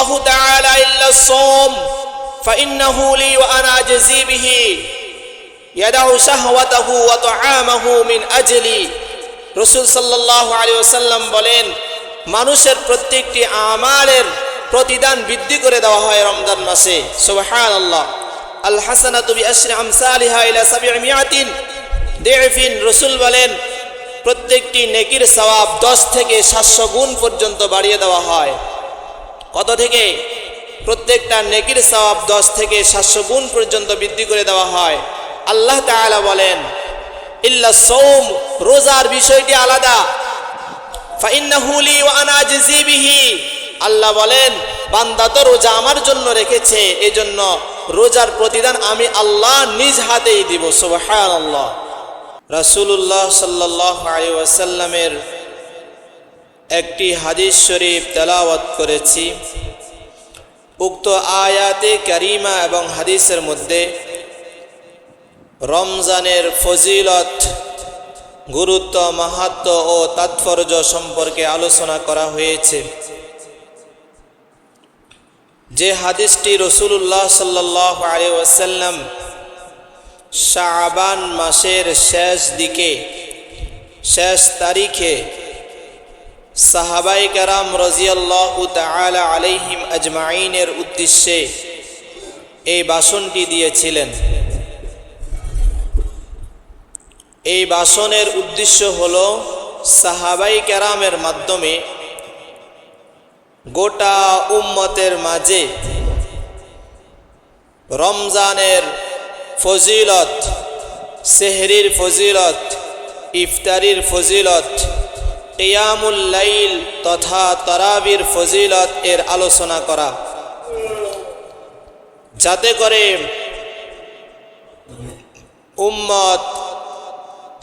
الله تعالى إلا الصوم فإنه لي وأنا أجزي به يدع شهوته وطعامه من أجلي রসুল সাল্লাহ আলী ওসাল্লাম বলেন মানুষের প্রত্যেকটি আমালের প্রতিদান বৃদ্ধি করে দেওয়া হয় রমজান মাসে সুবহান আল্লাহ আল হাসানা তুমি আশরি আমসালিহা ইলা সাবিআমিয়াতিন দেফিন রসুল বলেন প্রত্যেকটি নেকির সওয়াব দশ থেকে সাতশো গুণ পর্যন্ত বাড়িয়ে দেওয়া হয় কত থেকে? প্রত্যেকটা নেকির সওয়াব দশ থেকে সাতশো গুণ পর্যন্ত বৃদ্ধি করে দেওয়া হয়। আল্লাহ তাআলা বলেন, ইল্লা সৌম রোজার বিষয়টি আলাদা। আল্লাহ বলেন, বান্দা তো রোজা আমার জন্য রেখেছে, এজন্য রোজার প্রতিদান আমি আল্লাহ নিজ হাতেই দিব। সুবহানাল্লাহ। রাসূলুল্লাহ সাল্লাল্লাহু আলাইহি ওয়াসাল্লামের একটি হাদিস শরীফ তেলাওয়াত করেছি। উক্ত আয়াতে কারিমা এবং হাদিসের মধ্যে রমজানের ফজিলত, গুরুত্ব, মাহাত্ম ও তাৎপর্য সম্পর্কে আলোচনা করা হয়েছে। যে হাদিসটি রসুল্লাহ সাল্লাহ আলী ওয়াসাল্লাম শাবান মাসের শেষ দিকে, শেষ তারিখে সাহাবাই কারাম রাজিয়াল্লাহ তালা আলাইহিম আজমাইনের উদ্দেশ্যে এই বাসনটি দিয়েছিলেন। এই বাসনের উদ্দেশ্য হল সাহাবাই কেরামের মাধ্যমে গোটা উম্মতের মাঝে রমজানের ফজিলত, সেহরির ফজিলত, ইফতারির ফজিলত লাইল তথা তরাবির ফজিলত এর আলোচনা করা। যাতে করে উম্মত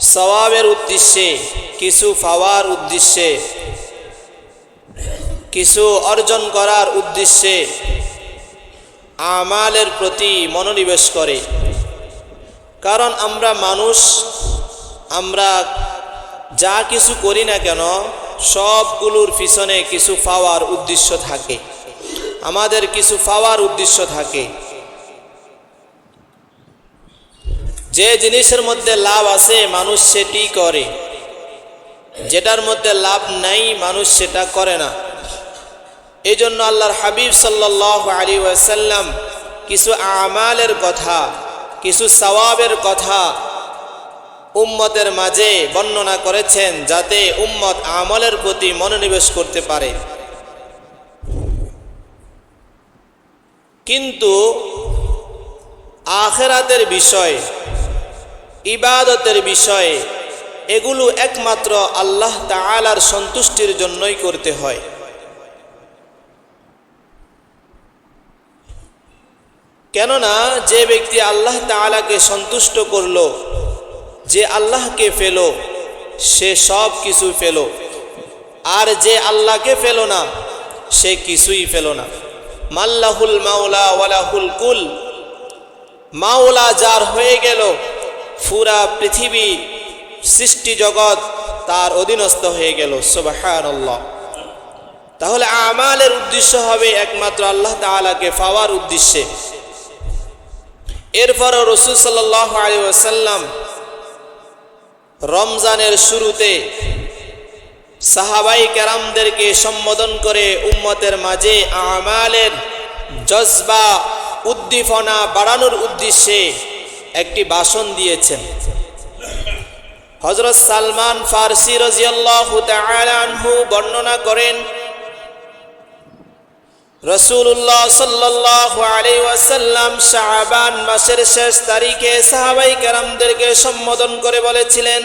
সওয়াবের উদ্দেশ্যে, কিছু পাওয়ার উদ্দেশ্যে, কিছু অর্জন করার উদ্দেশ্যে আমালের প্রতি মনোনিবেশ করে। কারণ আমরা মানুষ, আমরা যা কিছু করি না কেন, সবগুলোর পিছনে কিছু পাওয়ার উদ্দেশ্য থাকে। আমাদের কিছু পাওয়ার উদ্দেশ্য থাকে। যে জিনিসের মধ্যে লাভ আছে, মানুষ সেটি করে। যেটার মধ্যে লাভ নাই, মানুষ সেটা করে না। এই জন্য আল্লাহর হাবিব সাল্লাহ আলী ওয়াসাল্লাম কিছু আমালের কথা, কিছু সওয়াবের কথা উম্মতের মাঝে বর্ণনা করেছেন যাতে উম্মত আমলের প্রতি মনোনিবেশ করতে পারে। কিন্তু আখেরাতের বিষয়, ইবাদতের বিষয়ে, এগুলো একমাত্র আল্লাহ তালার সন্তুষ্টির জন্যই করতে হয়। কেননা যে ব্যক্তি আল্লাহ তালাকে সন্তুষ্ট করল যে আল্লাহকে ফেল, সে সব কিছু ফেল। আর যে আল্লাহকে ফেল না, সে কিছুই ফেল না। মাল্লাহুল মাওলা ওয়ালাহুল কুল, মাওলা যার হয়ে গেল, পুরা পৃথিবী, সৃষ্টি জগৎ তার অধীনস্থ হয়ে গেল সুবাহান্লাহ তাহলে আমালের উদ্দেশ্য হবে একমাত্র আল্লাহ তালাকে পাওয়ার উদ্দেশ্যে। এরপরও রসুল সাল্লাহ আলী ওয়াসাল্লাম রমজানের শুরুতে সাহাবাই ক্যারামদেরকে সম্বোধন করে উম্মতের মাঝে আমালের জজবা, উদ্দীপনা বাড়ানোর উদ্দেশ্যে একটি ভাষণ দিয়েছেন। হজরত সালমান ফার্সি রাজিয়াল্লাহু তাআলা আনহু বর্ণনা করেন রসুল্লাহ সাল্লাহ আলী ওয়াসাল্লাম শাহবান মাসের শেষ তারিখে সাহাবাই কারামদেরকে সম্বোধন করে বলেছিলেন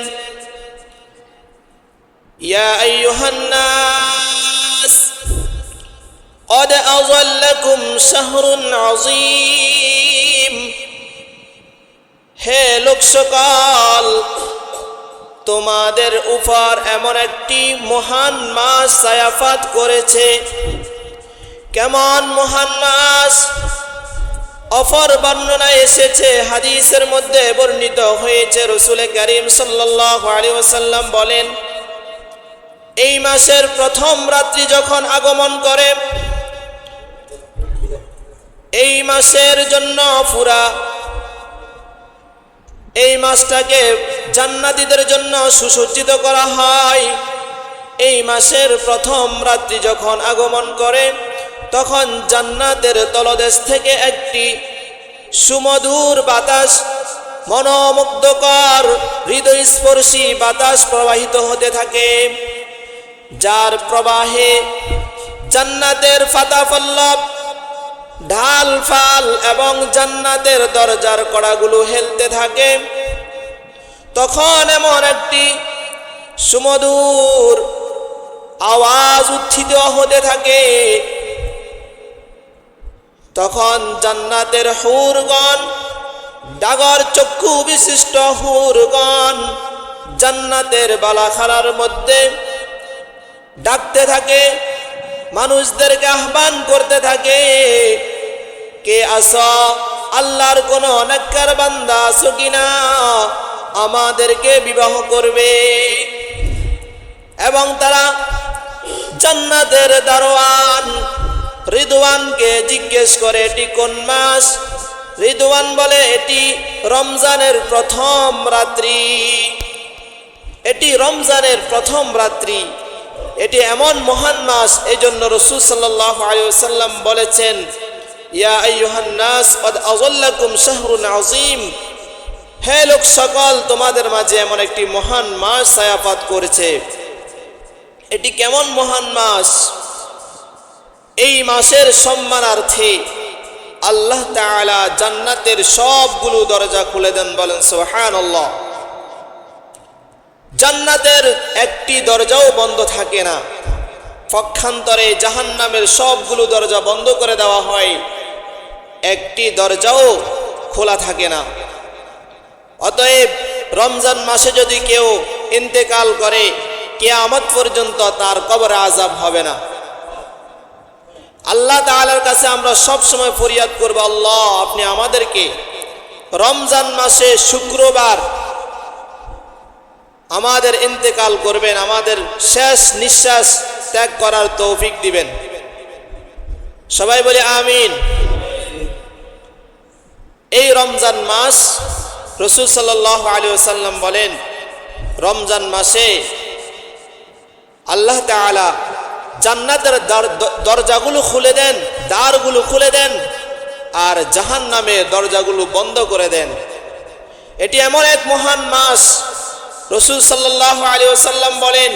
ইয়া আইয়ুহান্নাস قد أظلكم شهر عظيم হে লোক সকাল তোমাদের উপর এমন একটি মহান মাস সায়াফাত করেছে কেমন মহান অফর বর্ণনা এসেছে, হাদিসের মধ্যে বর্ণিত হয়েছে, রসুলে করিম ওসাল্লাম বলেন, এই মাসের প্রথম রাত্রি যখন আগমন করে, এই মাসের জন্য ফুরা এই মাসটাকে জান্নাতীদের জন্য সুসজ্জিত করা হয়। এই মাসের প্রথম রাত্রি যখন আগমন করে তখন জান্নাতের তলদেশ থেকে একটি সুমধুর বাতাস, মনোমুগ্ধকর, হৃদয়স্পর্শী বাতাস প্রবাহিত হতে থাকে। যার প্রবাহে জান্নাতের ফাতাফল্লব ঢাল ফাল এবং জান্নাতের দরজার কড়াগুলো হেলতে থাকে। তখন এমন একটি সুমধুর আওয়াজ উত্থিত হতে থাকে। তখন জান্নাতের হুরগণ, ডাগর চক্ষু বিশিষ্ট হুরগণ জান্নাতের বালাখালার মধ্যে ডাকতে থাকে, মানুষদেরকে আহ্বান করতে থাকে, কে আস আল্লাহর কোন অনেককার বান্দা আছো কিনা আমাদেরকে বিবাহ করবে। এবং তারা জান্নাতের দারোয়ান রিদওয়ানকে জিজ্ঞেস করে, এটি কোন মাস? রিদওয়ান বলে, এটি রমজানের প্রথম রাত্রি। এটি রমজানের প্রথম রাত্রি। এটি এমন মহান মাস। এই জন্য রসুল সাল্লাহ আলিয়াল্লাম বলেছেন, ইয়া আইয়ুহান নাস, কদ আযাল্লাকুম শাহরুন আযীম। হে লোক সকল, তোমাদের মাঝে এমন একটি মহান মাস ছায়াপাত করেছে। এটি কেমন মহান মাস? এই মাসের সম্মানার্থে আল্লাহ তাআলা জান্নাতের সবগুলো দরজা খুলে দেন, বলেন সুবহানাল্লাহ। জান্নাতের একটি দরজাও বন্ধ থাকে না। পক্ষান্তরে জাহান্নামের সবগুলো দরজা বন্ধ করে দেওয়া হয়। একটি দরজাও খোলা থাকে না। অতএব রমজান মাসে যদি কেউ ইন্তেকাল করে, কেয়ামত পর্যন্ত তার কবরে আজাব হবে না। আল্লাহ তাআলার কাছে আমরা সব সময় ফরিয়াদ করব, আল্লাহ আপনি আমাদেরকে রমজান মাসে শুক্রবার আমাদের ইন্তেকাল করবেন, আমাদের শেষ নিঃশ্বাস ত্যাগ করার তৌফিক দিবেন। সবাই বলে আমিন। এই রমজান মাস রসুল সাল্লাহ আলী সাল্লাম বলেন, রমজান মাসে আল্লাহ তালা জান্নাতের দরজাগুলো খুলে দেন, দ্বারগুলো খুলে দেন, আর জাহান নামে দরজাগুলো বন্ধ করে দেন। এটি এমন এক মহান মাস। রসুল সাল্লাহ আলী সাল্লাম বলেন,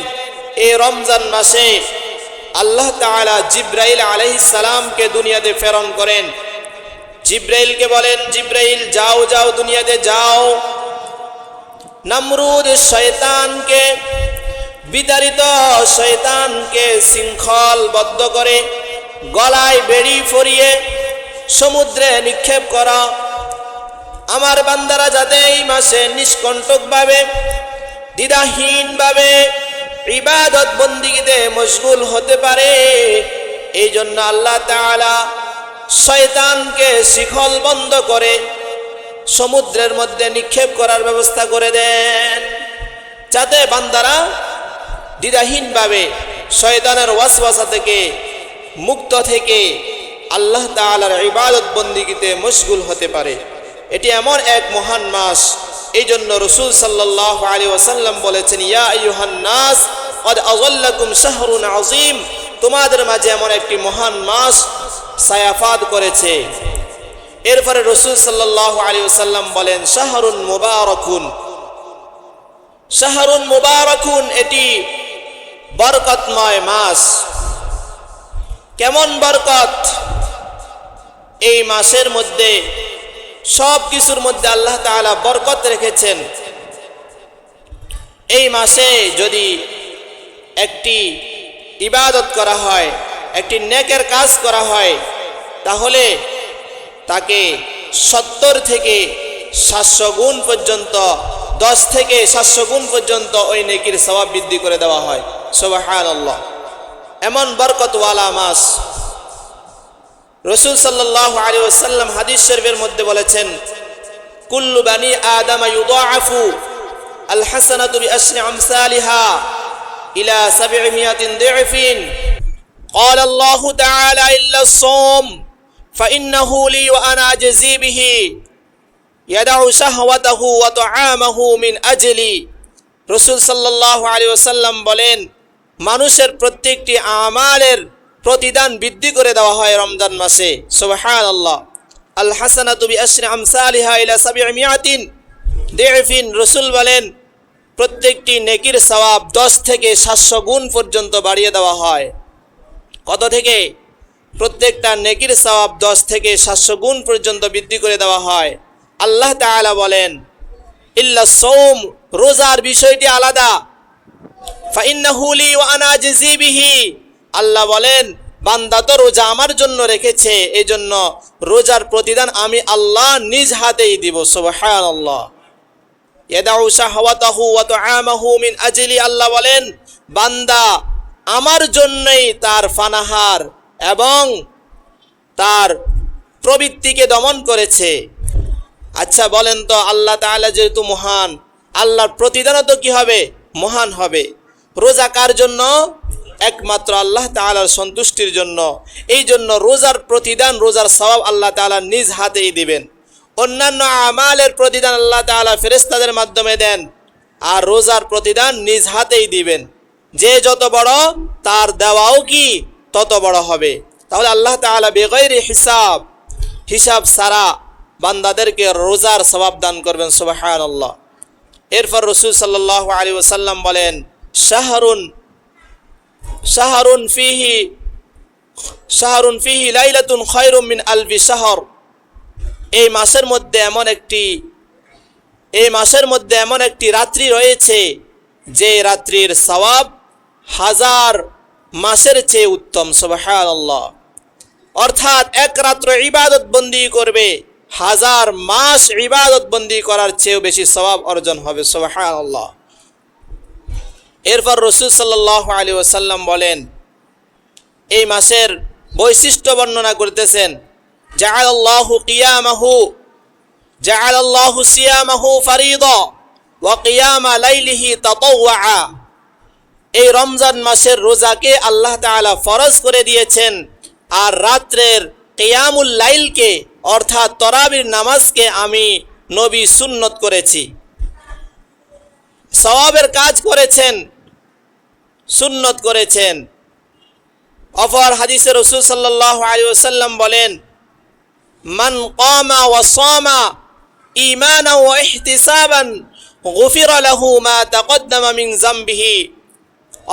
এ রমজান মাসে আল্লাহ তালা জিব্রাইল আলহিসালামকে দুনিয়াতে প্রেরণ করেন। জিব্রাইলকে বলেন, জিব্রাইল, যাও যাও দুনিয়াতে যাও। নমরুদ শয়তানকে বিতাড়িত শয়তানকে শৃঙ্খলবদ্ধ করে গলায় বেড়ি ফরিয়ে সমুদ্রে নিক্ষেপ করা। আমার বান্দারা যাতে এই মাসে নিষ্কণ্টকভাবে, দ্বিধাহীনভাবে ইবাদত বন্দিগিতে মশগুল হতে পারে এই জন্য আল্লাহ তাআলা শয়তানকে শিখল বন্ধ করে সমুদ্রের মধ্যে নিক্ষেপ করার ব্যবস্থা করে দেন। যাতে বান্দারা দ্বিধাহীনভাবে শয়তানের ওয়াসওয়াসা থেকে মুক্ত থেকে আল্লাহ তাআলার ইবাদত বন্দিগিতে মশগুল হতে পারে। এটি এমন এক মহান মাস। এই জন্য রসুল সাল্লাহ আলী ওয়াসাল্লাম বলেছেন, ইয়া শাহরুন আযীম। তোমাদের মাঝে এমন একটি মহান মাস সায়াফাদ করেছে। এরপরে রসুল সাল্লাহ আলী ওসাল্লাম বলেন, শাহরুন মুবারকুন। শাহরুন মুবারকুন, এটি বরকতময় মাস। কেমন বরকত? এই মাসের মধ্যে, সব কিছুর মধ্যে আল্লাহ তাআলা বরকত রেখেছেন। এই মাসে যদি একটি ইবাদত করা হয়, একটি নেকের কাজ করা হয়, তাহলে তাকে সত্তর থেকে সাতশো গুণ পর্যন্ত, দশ থেকে সাতশো গুণ পর্যন্ত ওই নেকির স্বভাব বৃদ্ধি করে দেওয়া হয়। সোবাহান আল্লাহ এমন বরকতওয়ালা মাস রসুল সাল্লাহ আলী ওসাল্লাম হাদিস শরীফের মধ্যে বলেছেন কুল্লু বানি আদম ইউদাআফু আল হাসানাতু বিআশরি আমসালিহা ইলা সাবঈমিয়াতিন দিফিন قال الله تعالى إلا الصوم فإنه لي وأنا أجزي به يدع شهوته وطعامه من أجلي রসুল সাল্লাহ আলী ওসাল্লাম বলেন মানুষের প্রত্যেকটি আমালের প্রতিদান বৃদ্ধি করে দেওয়া হয় রমজান মাসে। সুবহান আল্লাহ আল হাসানা তুবি মিয়াতিন। রসুল বলেন, প্রত্যেকটি নেকির সওয়াব দশ থেকে সাতশো গুণ পর্যন্ত বাড়িয়ে দেওয়া হয়। কত থেকে? প্রত্যেকটা নেকির সওয়াব দশ থেকে সাতশো গুণ পর্যন্ত বৃদ্ধি করে দেওয়া হয়। আল্লাহ তাআলা বলেন, ইল্লা সৌম রোজার বিষয়টি আলাদা ফাইন্নাহু লি ওয়া আনা আল্লাহ বলেন, বান্দা তো রোজা আমার জন্য রেখেছে এই জন্য রোজার প্রতিদান আমি আল্লাহ নিজ হাতেই দিব তুআমাহু মিন আজলি, আল্লাহ বলেন, বান্দা আমার জন্যই তার ফানাহার এবং তার প্রবৃত্তিকে দমন করেছে। আচ্ছা বলেন তো, আল্লাহ তাআলা যেহেতু মহান, আল্লাহর প্রতিদানও তো কি হবে? মহান হবে। রোজা কার জন্য? একমাত্র আল্লাহ তাআলার সন্তুষ্টির জন্য। এই জন্য রোজার প্রতিদান, রোজার সওয়াব আল্লাহ তাআলা নিজ হাতেই দিবেন। অন্যান্য আমালের প্রতিদান আল্লাহ তাআলা ফেরেস্তাদের মাধ্যমে দেন আর রোজার প্রতিদান নিজ হাতেই দিবেন। যে যত বড়, তার দেওয়াও কি? তত বড় হবে। তাহলে আল্লাহ তাআলা বেগৈর হিসাব হিসাব সারা বান্দাদেরকে রোজার সবাব দান করবেন সুবাহান আল্লাহ এরপর রসুল সাল্লাহ আলী ওসাল্লাম বলেন, শাহরুন শাহরুন ফিহি শাহরুন ফিহি লাইলাতুন খয়রুম মিন আলবি শাহর। এই মাসের মধ্যে এমন একটি, এই মাসের মধ্যে এমন একটি রাত্রি রয়েছে, যে রাত্রির সওয়াব হাজার মাসের চেয়ে উত্তম আল্লাহ অর্থাৎ এক রাত্র ইবাদত বন্দি করবে হাজার মাস ইবাদত বন্দি করার চেয়েও বেশি স্বভাব অর্জন হবে সোহান আল্লাহ এরপর রসুল সাল্লাহ আলী ওসাল্লাম বলেন, এই মাসের বৈশিষ্ট্য বর্ণনা করতেছেন, জাআলাল্লাহু কিয়ামাহু, জাআলাল্লাহু সিয়ামাহু ফারিদা লাইলিহি এই রমজান মাসের রোজাকে আল্লাহ তাআলা ফরজ করে দিয়েছেন, আর রাত্রের কেয়ামুল লাইলকে অর্থাৎ তরাবির নামাজকে আমি নবী সুন্নত করেছি। সওয়াবের কাজ করেছেন, সুন্নত করেছেন। অফর হাদিসে রসুল সাল্লাহ বলেন, মান কমা ওয়া সামা ঈমানা ওয়া ইহতিসাবান, গুফির লাহু মা তাকদ্দামা মিন জামবিহি।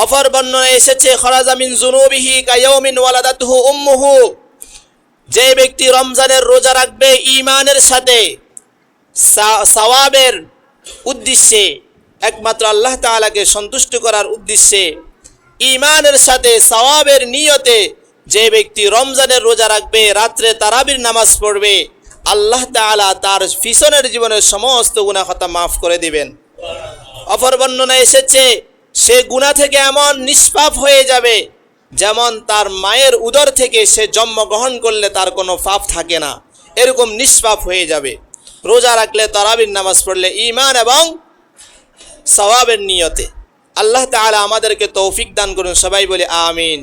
অফর বর্ণনা এসেছে, খরাজা মিন জুনুবিহি কায়াউমিন ওয়ালাদাতুহু উম্মুহু। যে ব্যক্তি রমজানের রোজা রাখবে ইমানের সাথে সওয়াবের উদ্দেশ্যে, একমাত্র আল্লাহ তাআলাকে সন্তুষ্ট করার উদ্দেশ্যে ইমানের সাথে সওয়াবের নিয়তে যে ব্যক্তি রমজানের রোজা রাখবে, রাত্রে তারাবির নামাজ পড়বে, আল্লাহ তাআলা তার পিছনের জীবনের সমস্ত গুনাহতা মাফ করে দিবেন। অপর বর্ণনা এসেছে, সে গুণা থেকে এমন নিষ্পাপ হয়ে যাবে যেমন তার মায়ের উদর থেকে সে জন্মগ্রহণ করলে তার কোনো পাপ থাকে না, এরকম নিষ্পাপ হয়ে যাবে। রোজা রাখলে তারাবির নামাজ পড়লে ইমান এবং সওয়াবের নিয়তে। আল্লাহ তালা আমাদেরকে তৌফিক দান করুন, সবাই বলে আমিন।